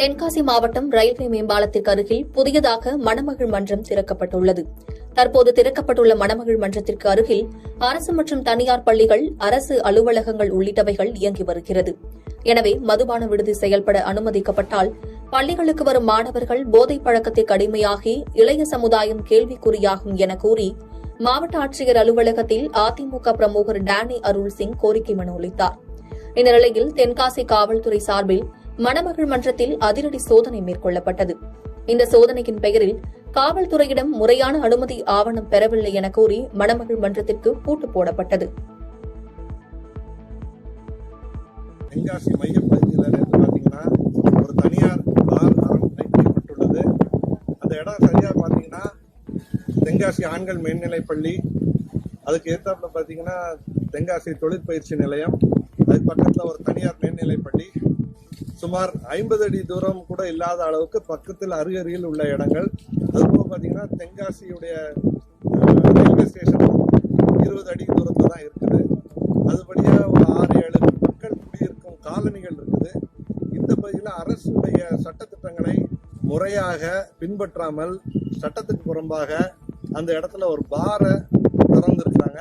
தென்காசி மாவட்டம் ரயில்வே மேம்பாலத்திற்கு அருகில் புதியதாக மணமகள் மன்றம் திறக்கப்பட்டுள்ளது. தற்போது திறக்கப்பட்டுள்ள மணமகள் மன்றத்திற்கு அருகில் அரசு மற்றும் தனியார் பள்ளிகள் அரசு அலுவலகங்கள் உள்ளிட்டவைகள் இயங்கி வருகிறது. எனவே மதுபான விடுதி செயல்பட அனுமதிக்கப்பட்டால் பள்ளிகளுக்கு வரும் மாணவர்கள் போதைப் பழக்கத்திற்கு அடிமையாகி இளைய சமுதாயம் கேள்விக்குறியாகும் என கூறி மாவட்ட ஆட்சியர் அலுவலகத்தில் அதிமுக பிரமுகர் டேனி அருள் சிங் கோரிக்கை மனு அளித்தார். இந்நிலையில் தென்காசி காவல்துறை சார்பில் மணமகள் மன்றத்தில் அதிரடி சோதனை மேற்கொள்ளப்பட்டது. இந்த சோதனையின் பெயரில் காவல்துறையிடம் முறையான அனுமதி ஆவணம் பெறவில்லை என கூறி மணமகள் மன்றத்திற்கு பூட்டு போடப்பட்டது. தென்காசி மையப்பகுதியில் நேற்று பார்த்தீங்கன்னா ஒரு தனியார் பார் அந்த இடம் சரியாக பார்த்தீங்கன்னா தென்காசி ஆண்கள் மேல்நிலைப் பள்ளி. அதுக்கு எதிர்த்தாப்புல பார்த்தீங்கன்னா தென்காசி தொழிற்பயிற்சி நிலையம். அது பக்கத்தில் ஒரு தனியார் மேல்நிலைப் பள்ளி. சுமார் ஐம்பது அடி தூரம் கூட இல்லாத அளவுக்கு பக்கத்தில் அருகருகில் உள்ள இடங்கள். அதுபோக பார்த்தீங்கன்னா தென்காசியுடைய ரயில்வே ஸ்டேஷன் இருபது அடி தூரத்தில் தான் இருக்குது. அதுபடியாக ஒரு ஆறு ஏழு மக்கள் குடியிருக்கும் காலனிகள் இருக்குது. இந்த பகுதியில் அரசுடைய சட்டத்திட்டங்களை முறையாக பின்பற்றாமல் சட்டத்துக்கு புறம்பாக அந்த இடத்துல ஒரு பாரை திறந்திருக்கிறாங்க.